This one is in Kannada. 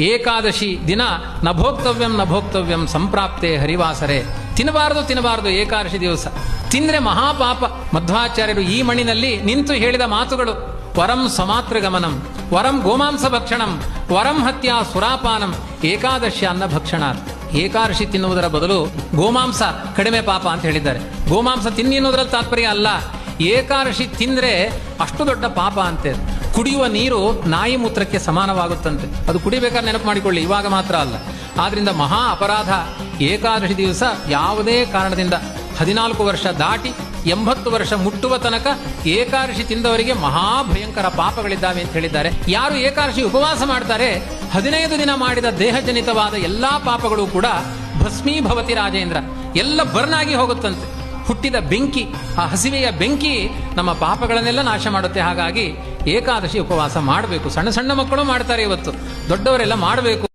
ಏಕಾದಶಿ ದಿನ ನಭೋಕ್ತವ್ಯಂ ನಭೋಕ್ತವ್ಯಂ ಸಂಪ್ರಾಪ್ತೆ ಹರಿವಾಸರೆ. ತಿನ್ನಬಾರದು ತಿನ್ನಬಾರದು ಏಕಾದಶಿ ದಿವಸ. ತಿಂದ್ರೆ ಮಹಾಪಾಪ. ಮಧ್ವಾಚಾರ್ಯರು ಈ ಮಣ್ಣಿನಲ್ಲಿ ನಿಂತು ಹೇಳಿದ ಮಾತುಗಳು. ವರಂ ಸಮಾತ್ರ ಗಮನಂ ವರಂ ಗೋಮಾಂಸ ಭಕ್ಷಣಂ, ವರಂ ಹತ್ಯ ಸುರಾಪಾನಂ, ಏಕಾದಶಿ ಅನ್ನ ಭಕ್ಷಣ ಏಕಾದಶಿ ತಿನ್ನುವುದರ ಬದಲು ಗೋಮಾಂಸ ಕಡಿಮೆ ಪಾಪ ಅಂತ ಹೇಳಿದ್ದಾರೆ. ಗೋಮಾಂಸ ತಿನ್ನಿ ಅನ್ನೋದ್ರಲ್ಲಿ ತಾತ್ಪರ್ಯ ಅಲ್ಲ. ಏಕಾದಶಿ ತಿಂದರೆ ಅಷ್ಟು ದೊಡ್ಡ ಪಾಪ ಅಂತೆ. ಕುಡಿಯುವ ನೀರು ನಾಯಿ ಮೂತ್ರಕ್ಕೆ ಸಮಾನವಾಗುತ್ತಂತೆ. ಅದು ಕುಡಿಬೇಕಾದ್ರೆ ನೆನಪು ಮಾಡಿಕೊಳ್ಳಿ, ಇವಾಗ ಮಾತ್ರ ಅಲ್ಲ. ಆದ್ರಿಂದ ಮಹಾ ಅಪರಾಧ ಏಕಾದಶಿ ದಿವಸ ಯಾವುದೇ ಕಾರಣದಿಂದ ಹದಿನಾಲ್ಕು ವರ್ಷ ದಾಟಿ ಎಂಬತ್ತು ವರ್ಷ ಮುಟ್ಟುವ ತನಕ ಏಕಾದಶಿ ತಿಂದವರಿಗೆ ಮಹಾ ಭಯಂಕರ ಪಾಪಗಳಿದ್ದಾವೆ ಅಂತ ಹೇಳಿದ್ದಾರೆ. ಯಾರು ಏಕಾದಶಿ ಉಪವಾಸ ಮಾಡ್ತಾರೆ, ಹದಿನೈದು ದಿನ ಮಾಡಿದ ದೇಹಜನಿತವಾದ ಎಲ್ಲಾ ಪಾಪಗಳು ಕೂಡ ಭಸ್ಮೀಭವತಿ ರಾಜೇಂದ್ರ. ಎಲ್ಲ ಬರ್ನಾಗಿ ಹೋಗುತ್ತಂತೆ. ಹುಟ್ಟಿದ ಬೆಂಕಿ, ಆ ಹಸಿವೆಯ ಬೆಂಕಿ ನಮ್ಮ ಪಾಪಗಳನ್ನೆಲ್ಲ ನಾಶ ಮಾಡುತ್ತೆ. ಹಾಗಾಗಿ ಏಕಾದಶಿ ಉಪವಾಸ ಮಾಡಬೇಕು. ಸಣ್ಣ ಸಣ್ಣ ಮಕ್ಕಳು ಮಾಡ್ತಾರೆ ಇವತ್ತು. ದೊಡ್ಡವರೆಲ್ಲ ಮಾಡಬೇಕು.